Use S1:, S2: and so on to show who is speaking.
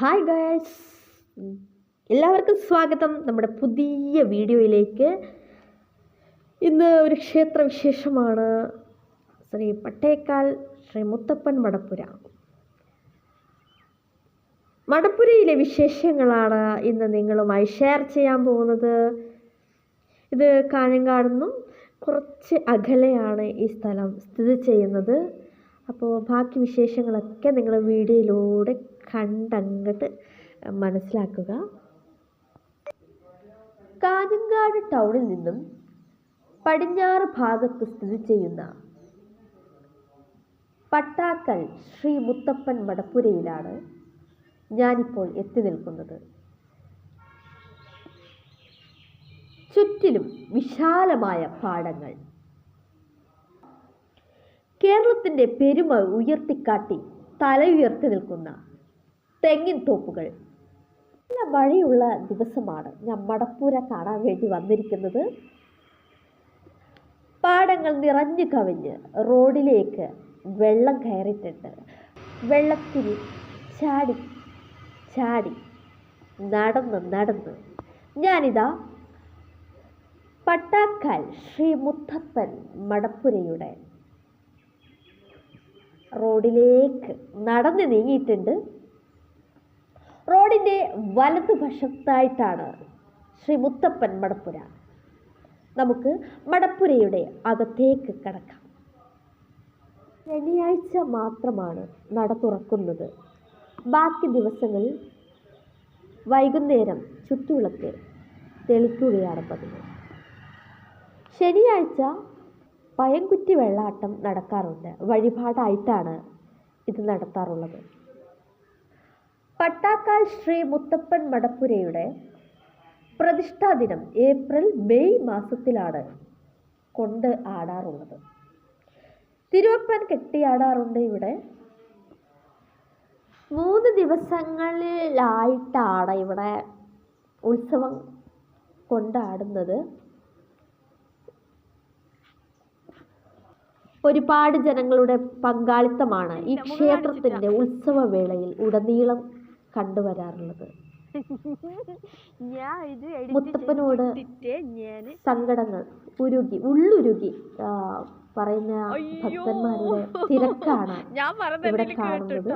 S1: Hi guys എല്ലാവർക്കും സ്വാഗതം. നമ്മുടെ പുതിയ വീഡിയോയിലേക്ക്. ഇന്ന് ഒരു ക്ഷേത്ര വിശേഷമാണ് ശ്രീ പട്ടേക്കാൽ ശ്രീ മുത്തപ്പൻ മടപ്പുര മടപ്പുരയിലെ വിശേഷങ്ങളാണ് ഇന്ന് നിങ്ങളുമായി ഷെയർ ചെയ്യാൻ പോകുന്നത്. ഇത് കാഞ്ഞങ്ങാട് കുറച്ച് അകലെയാണ് ഈ സ്ഥലം സ്ഥിതി ചെയ്യുന്നത്. അപ്പോൾ ബാക്കി വിശേഷങ്ങളൊക്കെ നിങ്ങൾ വീഡിയോയിലൂടെ കണ്ടങ്ങട്ട് മനസ്സിലാക്കുക. കാഞ്ഞങ്ങാട് ടൗണിൽ നിന്നും പടിഞ്ഞാറ് ഭാഗത്ത് സ്ഥിതി ചെയ്യുന്ന പട്ടാക്കൽ ശ്രീ മുത്തപ്പൻ മടപ്പുരയിലാണ് ഞാനിപ്പോൾ എത്തി നിൽക്കുന്നത്. ചുറ്റിലും വിശാലമായ പാടങ്ങൾ. കേരളത്തിന്റെ പെരുമ ഉയർത്തിക്കാട്ടി തല ഉയർത്തി നിൽക്കുന്ന തെങ്ങിൻ തോപ്പുകൾ. നല്ല മഴയുള്ള ദിവസമാണ് ഞാൻ മടപ്പൂര കാണാൻ വേണ്ടി വന്നിരിക്കുന്നത്. പാടങ്ങൾ നിറഞ്ഞു കവിഞ്ഞ് റോഡിലേക്ക് വെള്ളം കയറിയിട്ടുണ്ട്. വെള്ളത്തിൽ ചാടി ചാടി നടന്ന് നടന്ന്. ഞാനിതാ പട്ടാക്കാൽ ശ്രീ മുത്തപ്പൻ മടപ്പുരയുടെ റോഡിലേക്ക് നടന്ന് നീങ്ങിയിട്ടുണ്ട്. റോഡിന്റെ വലതുവശത്തായിട്ടാണ് ശ്രീ മുത്തപ്പൻ മടപ്പുര. നമുക്ക് മടപ്പുരയുടെ അകത്തേക്ക് കടക്കാം. ശനിയാഴ്ച മാത്രമാണ് നട തുറക്കുന്നത്. ബാക്കി ദിവസങ്ങളിൽ വൈകുന്നേരം ചുറ്റുവിളക്ക് തെളിക്കുകയാണ് പതിവ്. ശനിയാഴ്ച പയൻകുറ്റി വെള്ളാട്ടം നടക്കാറുണ്ട്. വഴിപാടായിട്ടാണ് ഇത് നടത്താറുള്ളത്. പട്ടാക്കാൽ ശ്രീ മുത്തപ്പൻ മടപ്പുരയുടെ പ്രതിഷ്ഠാ ദിനം ഏപ്രിൽ മെയ് മാസത്തിലാണ് കൊണ്ട് ആടാറുള്ളത്. തിരുവപ്പൻ കെട്ടിയാടാറുണ്ട് ഇവിടെ. മൂന്ന് ദിവസങ്ങളിലായിട്ടാണ് ഇവിടെ ഉത്സവം കൊണ്ടാടുന്നത് ഒരുപാട് ജനങ്ങളുടെ പങ്കാളിത്തമാണ് ഈ ക്ഷേത്രത്തിന്റെ ഉത്സവവേളയിൽ ഉടനീളം കണ്ടുവരാറുള്ളത്. മുത്തപ്പനോട് സങ്കടങ്ങൾ ഉരുകി ഉള്ളുരുകി പറയുന്ന ഭക്തന്മാരുടെ തിരക്കാണ് ഇവിടെ കാണുന്നത്.